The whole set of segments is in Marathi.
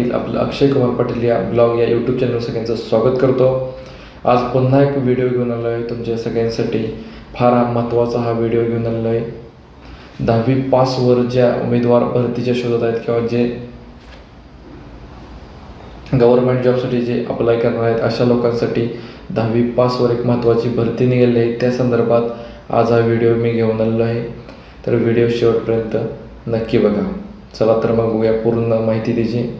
आपलं अक्षय कुमार पाटील या ब्लॉग या यूट्यूब चॅनल सगळ्यांचं स्वागत करतो. आज पुन्हा एक व्हिडिओ घेऊन आलो आहे तुमच्या सगळ्यांसाठी. फार हा महत्त्वाचा हा व्हिडिओ घेऊन आलेला आहे दहावी पासवर ज्या उमेदवार भरतीच्या शोधात आहेत किंवा जे गव्हर्नमेंट जॉबसाठी जे अप्लाय करणार आहेत अशा लोकांसाठी दहावी पासवर एक महत्त्वाची भरती निघाली आहे. त्या संदर्भात आज हा व्हिडिओ मी घेऊन आलेलो आहे. तर व्हिडिओ शेवटपर्यंत नक्की बघा. चला तर मग बघूया पूर्ण माहिती त्याची.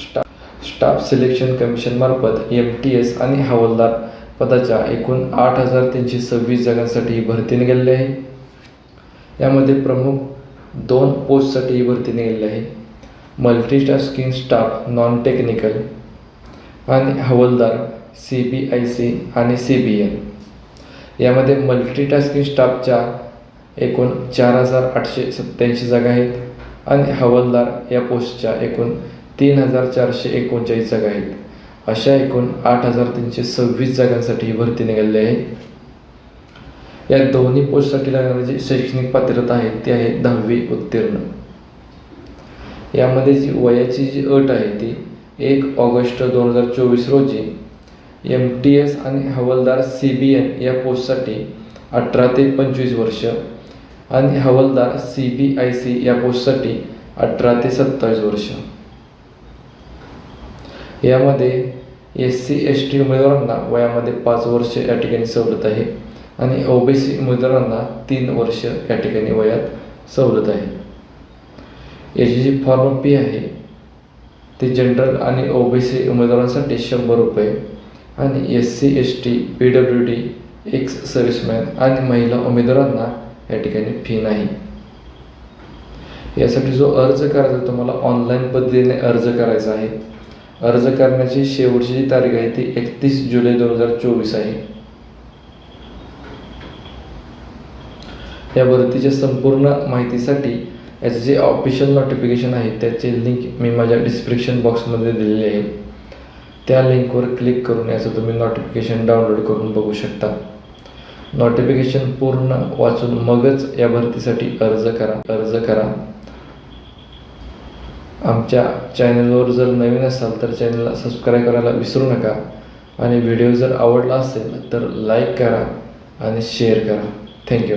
स्टा स्टाफ सिलेक्शन कमिशनमार्फत एम टी एस आणि हवालदार पदाच्या एकूण आठ हजार तीनशे सव्वीस जागांसाठी भरती निघालेली आहे. यामध्ये प्रमुख दोन पोस्टसाठी भरती निघालेली आहे. मल्टीटास्किंग स्टाफ नॉन टेक्निकल आणि हवालदार सी बी आय सी आणि सी बी एन यामध्ये मल्टीटास्किंग स्टाफच्या एकूण चार हजार आठशे सत्त्याऐंशी जागा आहेत आणि हवालदार या पोस्टच्या एकूण तीन हजार चारशे एकोणचाळीस जागा आहेत. अशा एकूण आठ हजार तीनशे सव्वीस जागांसाठी ही भरती निघालेली आहे. या दोन्ही पोस्टसाठी लागणारी जी शैक्षणिक पात्रता आहे ती आहे दहावी उत्तीर्ण. यामध्ये जी वयाची जी अट आहे ती एक ऑगस्ट दोन हजार चोवीस रोजी एम टी एस आणि हवालदार सी बी एन या पोस्टसाठी अठरा ते पंचवीस वर्ष आणि हवालदार सी बी आय सी या पोस्टसाठी अठरा ते सत्तावीस वर्ष. यामध्ये एस सी एस टी उमेदवारांना वयामध्ये पाच वर्ष या ठिकाणी सवलत आहे आणि ओबीसी उमेदवारांना तीन वर्ष या ठिकाणी वयात सवलत आहे. याची जी फॉर्म फी आहे ती जनरल आणि ओबीसी उमेदवारांसाठी शंभर रुपये आणि S C S T P W D ex serviceman आणि महिला उमेदवारांना या ठिकाणी फी नाही. यासाठी जो अर्ज करायचा तुम्हाला ऑनलाईन पद्धतीने अर्ज करायचा आहे. अर्ज करण्याची शेवटची जी तारीख आहे ती एकतीस जुलै दोन हजार चोवीस आहे. या भरतीच्या संपूर्ण माहितीसाठी याचे जे ऑफिशियल नोटिफिकेशन आहे त्याचे लिंक मी माझ्या डिस्क्रिप्शन बॉक्समध्ये दिलेली आहे त्या लिंकवर क्लिक करून याचं तुम्ही नोटिफिकेशन डाउनलोड करून बघू शकता. नोटिफिकेशन पूर्ण वाचून मगच या भरतीसाठी अर्ज करा अर्ज करा. आमच्या चॅनलवर जर नवीन असाल तर चॅनलला सबस्क्राईब करायला विसरू नका. आणि व्हिडिओ जर आवडला असेल तर लाईक करा आणि शेअर करा. थँक्यू